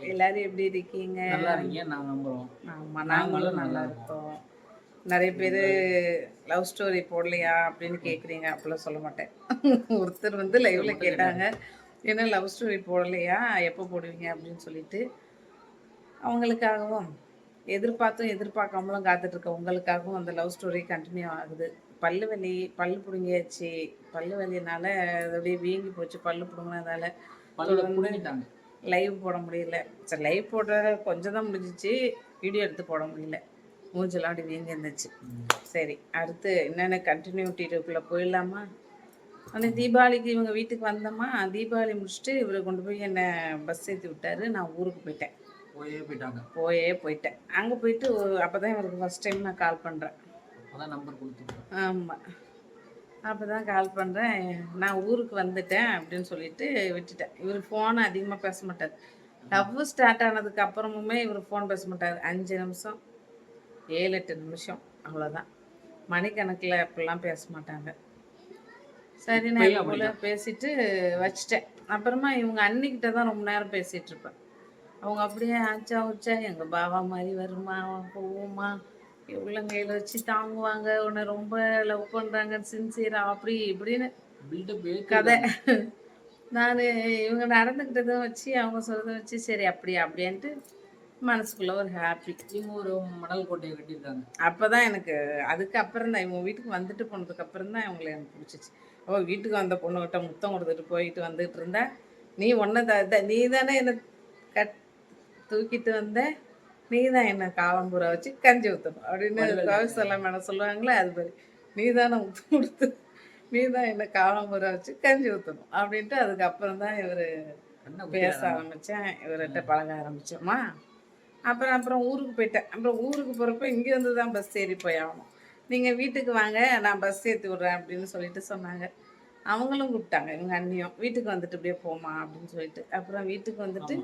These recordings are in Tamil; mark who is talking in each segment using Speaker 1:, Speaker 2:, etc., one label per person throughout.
Speaker 1: எல்லாரும் எப்படி இருக்கீங்க?
Speaker 2: நல்லா இருக்கீங்க நாங்க நம்புறோம்.
Speaker 1: ஆமா நாங்களும் நல்லா இருக்கோம். நிறைய பேர் லவ் ஸ்டோரி போடலையா அப்படின்னு கேட்குறீங்க அப்படிலாம் சொல்ல மாட்டேன். ஒருத்தர் வந்து லைவ்ல கேட்டாங்க என்ன லவ் ஸ்டோரி போடலையா? எப்போ போடுவீங்க? அப்படின்னு சொல்லிட்டு அவங்களுக்காகவும் எதிர்பார்த்தும் எதிர்பார்க்காமலும் காத்துட்டு இருக்க உங்களுக்காகவும் அந்த லவ் ஸ்டோரி கண்டினியூ ஆகுது. பல்லு வலி பல்லு பிடுங்கியாச்சு. பல்லு வலினால அது அப்படியே வீங்கி போச்சு. பல்லு பிடுங்கினதால லைவ் போட முடியல. சரி லைவ் போடுற கொஞ்சம் தான் முடிஞ்சிச்சு. வீடியோ எடுத்து போட முடியல. மூஞ்செல்லாம் அப்படி வீங்கி இருந்துச்சு. சரி அடுத்து என்னென்ன கண்டினியூட்டிக்குள்ளே போயிடலாமா? ஆனால் தீபாவளிக்கு இவங்க வீட்டுக்கு வந்தோமா? தீபாவளி முடிச்சுட்டு இவரை கொண்டு போய் என்னை பஸ் ஏற்றி விட்டாரு. நான் ஊருக்கு போயிட்டேன்.
Speaker 2: போயே போயிட்டாங்க.
Speaker 1: போயே போயிட்டேன். அங்கே போயிட்டு அப்போ தான் இவருக்கு ஃபஸ்ட் டைம் நான் கால் பண்ணுறேன் ஆமாம் அப்போ தான் கால் பண்ணுறேன் நான் ஊருக்கு வந்துட்டேன் அப்படின்னு சொல்லிட்டு விட்டுட்டேன். இவர் ஃபோனை அதிகமாக பேச மாட்டார். லவ் ஸ்டார்ட் ஆனதுக்கு அப்புறமுமே இவர் ஃபோன் பேச மாட்டார். அஞ்சு நிமிஷம் ஏழு எட்டு நிமிஷம் அவ்வளோதான் மணிக்கணக்கில் அப்படிலாம் பேச மாட்டாங்க. சரி நான் போல் பேசிட்டு வச்சிட்டேன். அப்புறமா இவங்க அன்னிக்கிட்ட தான் ரொம்ப நேரம் பேசிகிட்டு இருப்பேன். அவங்க அப்படியே ஆச்சா உச்சா எங்கள் பாவா மாதிரி வருமா போவோமா உள்ளங்கையில் வச்சு தாங்குவாங்க. உன்னை ரொம்ப லவ் பண்ணுறாங்க சின்சியரா அப்படி இப்படின்னு கதை. நான் இவங்க நடந்துக்கிட்டதை வச்சு அவங்க சொல்கிறத வச்சு சரி அப்படியா அப்படின்ட்டு மனசுக்குள்ள ஒரு ஹாப்பி
Speaker 2: இவங்க ஒரு மணல் கோட்டையை கட்டியிருக்காங்க.
Speaker 1: அப்போ தான் எனக்கு அதுக்கு அப்புறம் தான் இவங்க வீட்டுக்கு வந்துட்டு போனதுக்கு அப்புறம் தான் இவங்களை எனக்கு பிடிச்சிச்சு. ஓ வீட்டுக்கு வந்த பொண்ணுகிட்ட முத்தம் கொடுத்துட்டு போயிட்டு வந்துட்டு இருந்த நீ ஒன்றை நீ தானே என்னை கட் தூக்கிட்டு வந்த? நீ தான் என்னை காலம்புரா வச்சு கஞ்சி ஊற்றணும் அப்படின்னு கவிசெல்லாம் மேடம் சொல்லுவாங்களே அது மாதிரி. நீ தானே முத்தம் கொடுத்து நீ தான் என்னை காலம்புரா வச்சு கஞ்சி ஊற்றணும் அப்படின்ட்டு அதுக்கப்புறம் தான் இவர் பேச ஆரம்பித்தேன் இவர்கிட்ட பழக ஆரம்பித்தோமா அப்புறம் அப்புறம் ஊருக்கு போயிட்டேன். அப்புறம் ஊருக்கு போகிறப்ப இங்கேருந்து தான் பஸ் ஏறி போய் ஆகணும். நீங்கள் வீட்டுக்கு வாங்க நான் பஸ் ஏற்றி விட்றேன் அப்படின்னு சொல்லிட்டு சொன்னாங்க. அவங்களும் கூப்பிட்டாங்க எங்கள் அண்ணியும். வீட்டுக்கு வந்துட்டு இப்படியே போமா அப்படின்னு சொல்லிட்டு. அப்புறம் வீட்டுக்கு வந்துட்டு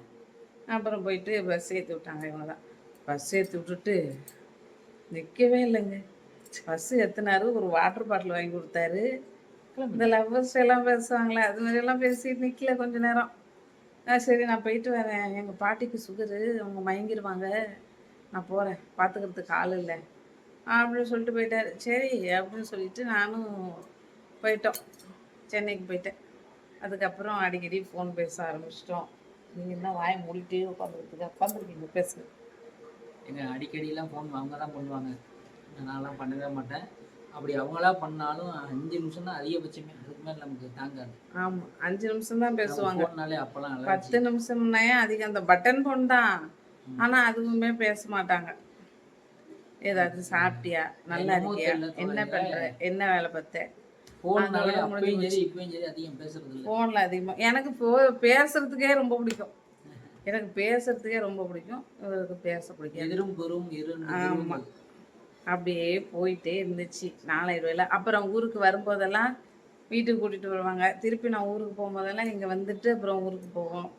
Speaker 1: அப்புறம் போயிட்டு பஸ் ஏற்றி விட்டாங்க இவங்க தான். பஸ் ஏற்றி விட்டுட்டு நிற்கவே இல்லைங்க. பஸ் ஏற்றினாரு ஒரு வாட்டர் பாட்டில் வாங்கி கொடுத்தாரு. இந்த லவ்வர்ஸ் எல்லாம் பேசுவாங்களே அது மாதிரியெல்லாம் பேசிட்டு நிற்கல கொஞ்ச நேரம். ஆ சரி நான் போயிட்டு வரேன். எங்கள் பாட்டிக்கு சுகரு அவங்க மயங்கிடுவாங்க நான் போகிறேன் பார்த்துக்கிறதுக்கு ஆள் இல்லை. அப்படின்னு சொல்லிட்டு போயிட்டாரு. சரி அப்படின்னு சொல்லிட்டு நானும் போயிட்டோம். சென்னைக்கு போயிட்டேன். அதுக்கப்புறம் அடிக்கடி ஃபோன் பேச ஆரம்பிச்சிட்டோம். நீங்கள் என்ன வாய் மூடிட்டே உட்காந்துருக்குது உட்காந்துருக்கீங்க பேசுங்க.
Speaker 2: எங்க அடிக்கடிலாம் ஃபோன் அவங்க தான் பண்ணுவாங்க நான்லாம் பண்ணவே மாட்டேன். அப்படி அவங்களா பண்ணாலும் அஞ்சு நிமிஷம் தான் அதிகபட்சமே. அதுக்கு மேலே நமக்கு தாங்காது.
Speaker 1: ஆமாம் அஞ்சு நிமிஷம் தான் பேசுவாங்க.
Speaker 2: ஃபோன்னாலே அப்போல்லாம்
Speaker 1: பத்து நிமிஷம்னே அதிகம் அந்த பட்டன் ஃபோன் தான். ஆனால் அதுவுமே பேச மாட்டாங்க. ஏதாவது சாப்பிட்டியா? நல்லா இருக்கியா? என்ன பண்ற? என்ன வேலை பார்த்த?
Speaker 2: சரி அதிகம் பேசுறது
Speaker 1: ஃபோனில் அதிகமாக எனக்கு பேசுறதுக்கே ரொம்ப பிடிக்கும். எனக்கு பேசுறதுக்கே ரொம்ப பிடிக்கும். இவருக்கு பேச பிடிக்கும்
Speaker 2: எதிரும் பெரும் இரு
Speaker 1: ஆமா. அப்படியே போயிட்டே இருந்துச்சு. நாலாயிரம் ரூபாயில அப்புறம் ஊருக்கு வரும்போதெல்லாம் வீட்டுக்கு கூட்டிட்டு வருவாங்க. திருப்பி நான் ஊருக்கு போகும்போதெல்லாம் இங்கே வந்துட்டு அப்புறம் ஊருக்கு போவோம்.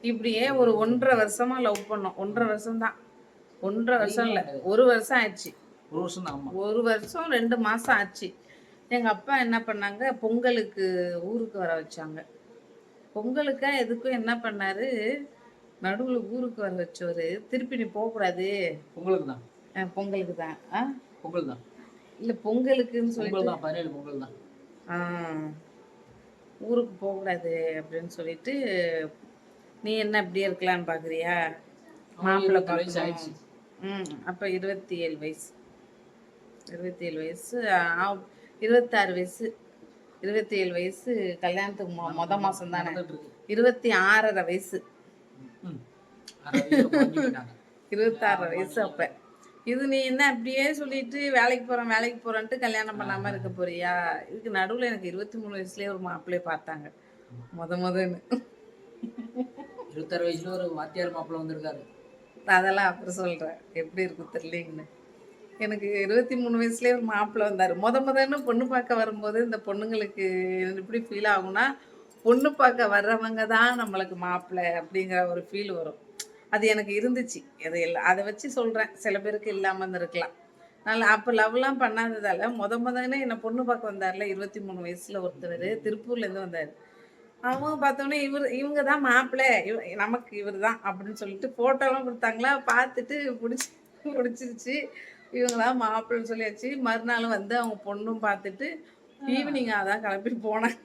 Speaker 1: இப்படியே ஒரு ஒன்றரை வருஷமா லவ் பண்ணோம். ஒன்றரை வருஷம் தான் ஒன்றரை வருஷம் இல்லை. ஒரு வருஷம் ஆயிடுச்சு.
Speaker 2: ஒரு வருஷம் தான்
Speaker 1: ஒரு வருஷம் ரெண்டு மாதம் ஆச்சு. எங்கள் அப்பா என்ன பண்ணாங்க? பொங்கலுக்கு ஊருக்கு வர வச்சாங்க. பொங்கலுக்கா எதுக்கும் என்ன பண்ணாரு? நடுவில் ஊருக்கு வர வச்சவர் திருப்பி நீ போகக்கூடாது.
Speaker 2: பொங்கலுக்கு தான்
Speaker 1: பொங்கலுக்கு தான் ஆ?
Speaker 2: பொங்கல் தான்
Speaker 1: இல்லை பொங்கலுக்குன்னு
Speaker 2: தான் பதினேழு பொங்கல் தான்
Speaker 1: ஆ, ஊருக்கு போகக்கூடாது அப்படின்னு சொல்லிட்டு நீ என்ன இப்படியே இருக்கலான்னு பார்க்குறியா மாப்பிள்ளை
Speaker 2: வயசு ஆயிடுச்சு.
Speaker 1: ம் அப்போ இருபத்தி ஏழு வயசு. இருபத்தி ஏழு வயசு இருபத்தாறு வயசு. இருபத்தி ஏழு வயசு கல்யாணத்துக்கு மொ மொத மாதம் தானே?
Speaker 2: இருக்கு.
Speaker 1: இருபத்தி ஆறரை வயசு.
Speaker 2: ம். அரை வயசுல குறைஞ்சு போயிட்டாங்க.
Speaker 1: இருபத்தாறு வயசு அப்போ. இது நீ என்ன அப்படியே சொல்லிட்டு வேலைக்கு போகிறேன் வேலைக்கு போகிறேன்ட்டு கல்யாணம் பண்ணாமல் இருக்க போறியா? இதுக்கு நடுவில் எனக்கு இருபத்தி மூணு வயசுலேயே ஒரு மாப்பிள்ளையை பார்த்தாங்க. முத முதன்னு.
Speaker 2: இருபத்தாறு வயசுல ஒரு வாத்தியார் மாப்பிள்ள வந்திருக்காரு.
Speaker 1: அதெல்லாம் அப்புறம் சொல்கிறேன் எப்படி இருக்கும் தெரியலங்கன்னு. எனக்கு இருபத்தி மூணு வயசுலேயே ஒரு மாப்பிள்ளை வந்தார். முத முதன்னு பொண்ணு பார்க்க வரும்போது இந்த பொண்ணுங்களுக்கு எப்படி ஃபீல் ஆகும்னா பொண்ணு பார்க்க வர்றவங்க தான் நம்மளுக்கு மாப்பிள்ளை அப்படிங்கிற ஒரு ஃபீல் வரும். அது எனக்கு இருந்துச்சு. அது இல்லை அதை வச்சு சொல்கிறேன் சில பேருக்கு இல்லாமல் இருந்திருக்கலாம். நல்லா அப்போ லவ்லாம் பண்ணாததால் முத முதன்னு என்னை பொண்ணு பார்க்க வந்தார்ல இருபத்தி மூணு வயசில் ஒருத்தர் திருப்பூர்லேருந்து வந்தார். அவங்க பார்த்தோன்னே இவர் இவங்க தான் மாப்பிள்ளை. இவ நமக்கு இவர் தான் அப்படின்னு சொல்லிட்டு ஃபோட்டோலாம் கொடுத்தாங்களா? பார்த்துட்டு பிடிச்சி பிடிச்சிருச்சு இவங்க தான் மாப்பிள்ளைன்னு சொல்லியாச்சு. மறுநாள் வந்து அவங்க பொண்ணும் பார்த்துட்டு ஈவினிங் அதான் கிளம்பி போனாங்க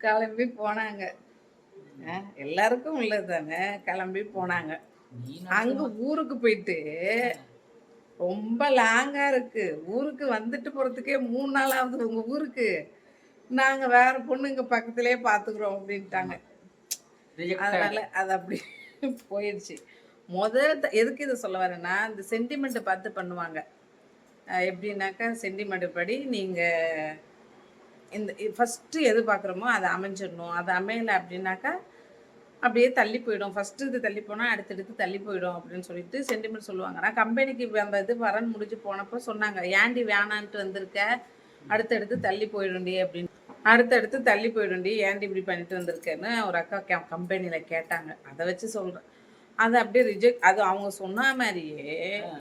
Speaker 1: கிளம்பி போனாங்க. எல்லாருக்கும் உள்ளது தானே. கிளம்பி போனாங்க. அங்க ஊருக்கு போயிட்டு ரொம்ப லாங்கா இருக்கு. ஊருக்கு வந்துட்டு போறதுக்கே மூணு நாள் ஆகுது உங்க ஊருக்கு. நாங்க வேற பொண்ணு இங்க பக்கத்திலே பாத்துக்கிறோம் அப்படின்ட்டாங்க. அதனால அது அப்படி போயிடுச்சு. முதல் த- எதுக்கு இதை சொல்ல வரேன்னா இந்த சென்டிமெண்ட்டை பார்த்து பண்ணுவாங்க. எப்படின்னாக்கா சென்டிமெண்ட் படி நீங்கள் இந்த ஃபஸ்ட்டு எது பார்க்குறோமோ அதை அமைஞ்சிடணும். அது அமையலை அப்படின்னாக்கா அப்படியே தள்ளி போயிடும். ஃபஸ்ட்டு இது தள்ளி போனால் அடுத்தடுத்து தள்ளி போயிடும் அப்படின்னு சொல்லிட்டு சென்டிமெண்ட் சொல்லுவாங்க. நான் கம்பெனிக்கு அந்த இது வரன் முடிஞ்சு போனப்போ சொன்னாங்க ஏன்டி வேணான்ட்டு வந்திருக்க? அடுத்தடுத்து தள்ளி போயிடும்டி அப்படின்னு. அடுத்தடுத்து தள்ளி போயிடும்டி ஏன்டி இப்படி பண்ணிட்டு வந்திருக்கேன்னு? ஒரு அக்கா கம்பெனியில் கேட்டாங்க. அதை வச்சு சொல்கிறேன் அது அப்படியே ரிஜெக்ட் அது அவங்க சொன்ன மாதிரியே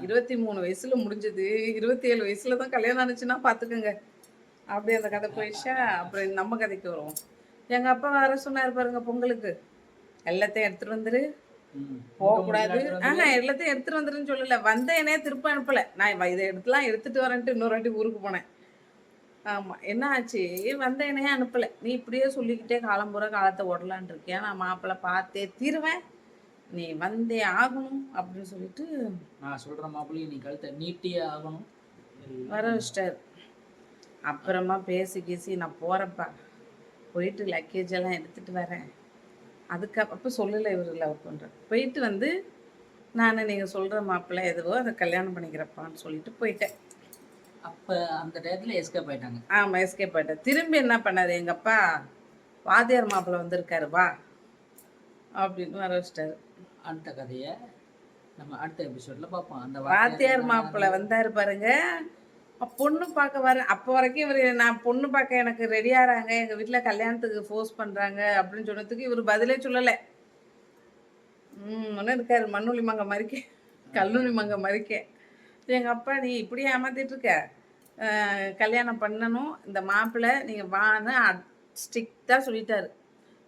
Speaker 1: இருபத்தி மூணு வயசுல முடிஞ்சது. இருபத்தி ஏழு வயசுல தான் கல்யாணம் ஆனிச்சுன்னா பார்த்துக்கோங்க அப்படியே அந்த கதை போயிடுச்சா? அப்புறம் நம்ம கதைக்கு வருவோம். எங்க அப்பா வர சொன்னார் பாருங்க பொங்கலுக்கு. எல்லாத்தையும் எடுத்துட்டு வந்துரு. போகக்கூடாது ஆஹா எல்லாத்தையும் எடுத்துட்டு வந்துருன்னு சொல்லல. வந்தேனே திருப்ப அனுப்பல. நான் இதை எடுத்துலாம் எடுத்துட்டு வரேன்ட்டு இன்னொரு வாட்டி ஊருக்கு போனேன். ஆமா என்ன ஆச்சு? வந்தேனே அனுப்பல. நீ இப்படியே சொல்லிக்கிட்டே காலம்புற காலத்தை ஓடலான் இருக்கியா? நான் மாப்பிள்ளை பார்த்தே தீருவேன். நீ வந்தே ஆகணும் அப்படின்னு சொல்லிட்டு
Speaker 2: நான் சொல்ற மாப்பிள்ளையும் நீ கழுத்தை நீட்டியே ஆகணும்.
Speaker 1: வர வச்சிட்டாரு. அப்புறமா பேசி கீசி நான் போகிறேன்ப்பா போயிட்டு லக்கேஜ் எல்லாம் எடுத்துட்டு வரேன். அதுக்கு அப்போ சொல்லலை இவர் லவ் பண்ணுறேன் போயிட்டு வந்து நான் நீங்கள் சொல்கிற மாப்பிள்ளை எதுவோ அதை கல்யாணம் பண்ணிக்கிறப்பான்னு சொல்லிட்டு போயிட்டேன்.
Speaker 2: அப்ப அந்த டயத்துல எஸ்கேப் ஆயிட்டாங்க.
Speaker 1: ஆமாம் எஸ்கேப் ஆயிட்டேன். திரும்பி என்ன பண்ணாரு? எங்கள் அப்பா வாத்தியார் மாப்பிள்ளை வந்திருக்காரு வா. அப்படின்னு வர வச்சிட்டாரு.
Speaker 2: அடுத்த கதையை நம்ம அடுத்த எபிசோட்ல பார்ப்போம். அந்த
Speaker 1: வாத்தியார் மாப்பிள்ளை வந்தாரு பாருங்க. பொண்ணு பார்க்க வர அப்போ வரைக்கும் இவர் நான் பொண்ணு பார்க்க எனக்கு ரெடியாகிறாங்க எங்கள் வீட்டில் கல்யாணத்துக்கு ஃபோர்ஸ் பண்ணுறாங்க அப்படின்னு சொன்னதுக்கு இவர் பதிலே சொல்லலை. ம் ஒன்றும் இருக்காரு மண்ணுளி மங்க மறிக்க கல்லுளி மங்க மறிக்க. எங்கள் அப்பா நீ இப்படி ஏமாத்திட்டு இருக்க. கல்யாணம் பண்ணணும். இந்த மாப்பிள்ளை நீங்கள் வான்னு ஸ்ட்ரிக்டாக சொல்லிட்டாரு.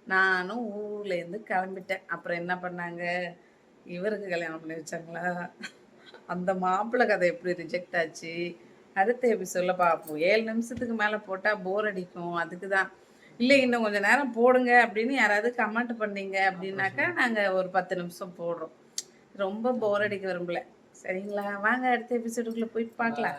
Speaker 1: நானும் ஊர்லேருந்து கிளம்பிட்டேன். அப்புறம் என்ன பண்ணாங்க? இவருக்கு கல்யாணம் பண்ணி வச்சாங்களா? அந்த மாப்பிள்ளை கதை எப்படி ரிஜெக்ட் ஆச்சு? அடுத்த எபிசோடில் பார்ப்போம். ஏழு நிமிஷத்துக்கு மேலே போட்டால் போர் அடிக்கும். அதுக்கு தான் இல்லை இன்னும் கொஞ்சம் நேரம் போடுங்க அப்படின்னு யாராவது கமெண்ட் பண்ணீங்க அப்படின்னாக்கா நாங்கள் ஒரு பத்து நிமிஷம் போடுறோம். ரொம்ப போர் அடிக்க விரும்பல. சரிங்களா? வாங்க அடுத்த எபிசோடுக்குள்ளே போய் பார்க்கலாம்.